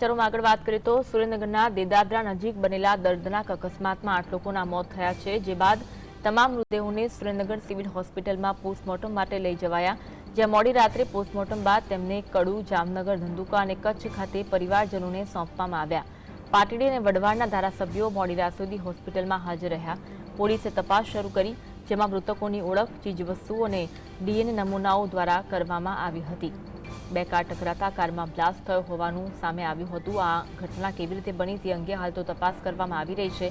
સમાચારોમાં આગળ વાત કરીએ તો સુરેન્દ્રનગરના દેદાદરા નજીક બનેલા દર્દનાક અકસ્માતમાં આઠ લોકોના મોત થયા છે, જે બાદ તમામ મૃતદેહોને સુરેન્દ્રનગર સિવિલ હોસ્પિટલમાં પોસ્ટમોર્ટમ માટે લઈ જવાયા. જ્યાં મોડી રાત્રે પોસ્ટમોર્ટમ બાદ તેમને કડુ, જામનગર, ધંધુકા અને કચ્છ ખાતે પરિવારજનોને સોંપવામાં આવ્યા. પાટડી અને વઢવાણના ધારાસભ્યો મોડી રાત સુધી હોસ્પિટલમાં હાજર રહ્યા. પોલીસે તપાસ શરૂ કરી, જેમાં મૃતકોની ઓળખ, ચીજવસ્તુઓ અને ડીએનએ નમૂનાઓ દ્વારા કરવામાં આવી હતી. બે કાર ટકરાતા કારમાં બ્લાસ્ટ થયો હોવાનું સામે આવ્યું હતું. આ ઘટના કેવી રીતે બની તે અંગે હાલ તો તપાસ કરવામાં આવી રહી છે.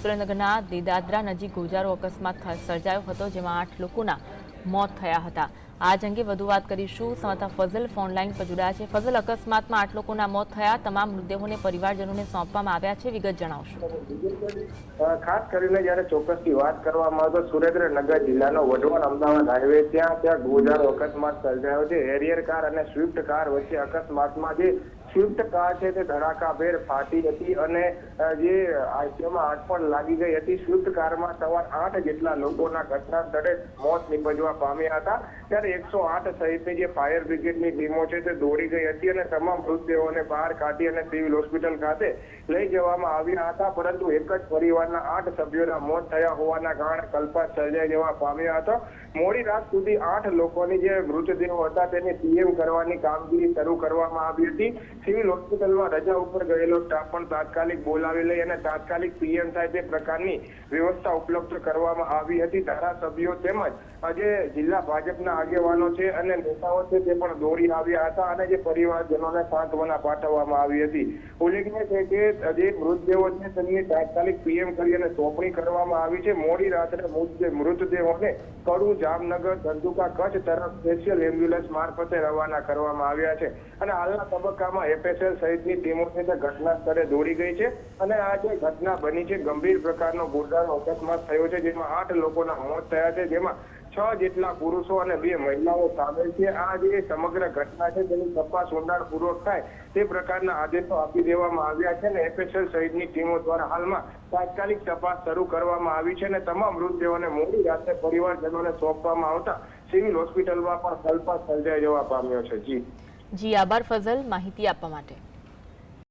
સુરેન્દ્રનગરના દેદાદરા નજીક ગોજારો અકસ્માત સર્જાયો હતો, જેમાં આઠ લોકોના મોત થયા હતા. આ અંગે વધુ વાત કરીશું. સમાતા ફઝલ ફોનલાઈન પર જોડાયા છે. ફઝલ, અકસ્માતમાં આઠ લોકોના મોત થયા. તમામ મૃતદેહોને પરિવારજનોને સોંપવામાં આવ્યા છે. વિગત જણાવશો. ખાસ કરીને જયારે ચોક્કસથી વાત કરવામાં આવે તો સુરેન્દ્રનગર જિલ્લાનો વઢવાણ અમદાવાદ હાઈવે ત્યાં ત્યાં ગોજારો અકસ્માત સર્જાયો છે. હેરિયર કાર અને સ્વિફ્ટ કાર વચ્ચે અકસ્માતમાં જે સ્વિફ્ટ કાર છે તે ધડાકાભેર ફાટી હતી અને જે આઈસીયુમાં આગ પણ લાગી ગઈ હતી સ્વિફ્ટ કારમાં સવાર આઠ જેટલા લોકોના ઘટના સ્થળે મોત નીપજવા પામ્યા હતા. ત્યારે એકસો આઠ સહિતની જે ફાયર બ્રિગેડની ટીમો છે તે દોડી ગઈ હતી અને તમામ મૃતદેહોને બહાર કાઢી અને સિવિલ હોસ્પિટલ ખાતે લઈ જવામાં આવ્યા હતા. પરંતુ એક જ પરિવારના આઠ સભ્યોના મોત થયા હોવાના કારણે કલ્પાત સર્જાઈ જવા પામ્યા હતા. મોડી રાત સુધી આઠ લોકોની જે મૃતદેહો હતા, તેને પીએમ કરવાની કામગીરી શરૂ કરવામાં આવી હતી. સિવિલ હોસ્પિટલમાં રજા ઉપર ગયેલો સ્ટાફ પણ તાત્કાલિક બોલાવી લઈ અને તાત્કાલિક પીએમ થાય તે પ્રકારની વ્યવસ્થા ઉપલબ્ધ કરવામાં આવી હતી. ધારાસભ્યો તેમજ આજે જિલ્લા ભાજપના આગેવાનો છે અને નેતાઓ છે તે પણ દોડી આવ્યા હતા અને જે પરિવારજનોને સાંત્વના પાઠવવામાં આવી હતી. ઉલ્લેખનીય છે કે જે મૃતદેહો છે તેમની તાત્કાલિક પીએમ કરી અને સોંપણી કરવામાં આવી છે. મોડી રાત્રે મૃતદે- મૃતદેહોને કડુ જામનગર ધંધુકા કચ્છ તરફ સ્પેશિયલ એમ્બ્યુલન્સ મારફતે રવાના કરવામાં આવ્યા છે. અને હાલના તબક્કામાં એફએસએલ સહિતની ટીમો છે તે ઘટના સ્થળે દોડી ગઈ છે અને આ જે ઘટના બની છે ગંભીર પ્રકારનો ગોળદાર અકસ્માત થયો છે જેમાં આઠ લોકોના મોત થયા છે જેમાં છ જેટલા પુરુષો અને બે મહિલાઓ સામેલ છે. આ જે સમગ્ર ઘટના છે તેની તપાસ ઊંડાણપૂર્વક થાય તે પ્રકારના આદેશો આપી દેવામાં આવ્યા છે અને એફએસએલ સહિતની ટીમો દ્વારા હાલમાં તાત્કાલિક તપાસ શરૂ કરવામાં આવી છે અને તમામ મૃતદેહોને મોડી રાત્રે પરિવારજનોને સોંપવામાં આવતા સિવિલ હોસ્પિટલમાં પણ સલપા સર્જાઈ જવા પામ્યો છે. જી. જી આભાર ફઝલ. માહિતી આપવા માટે.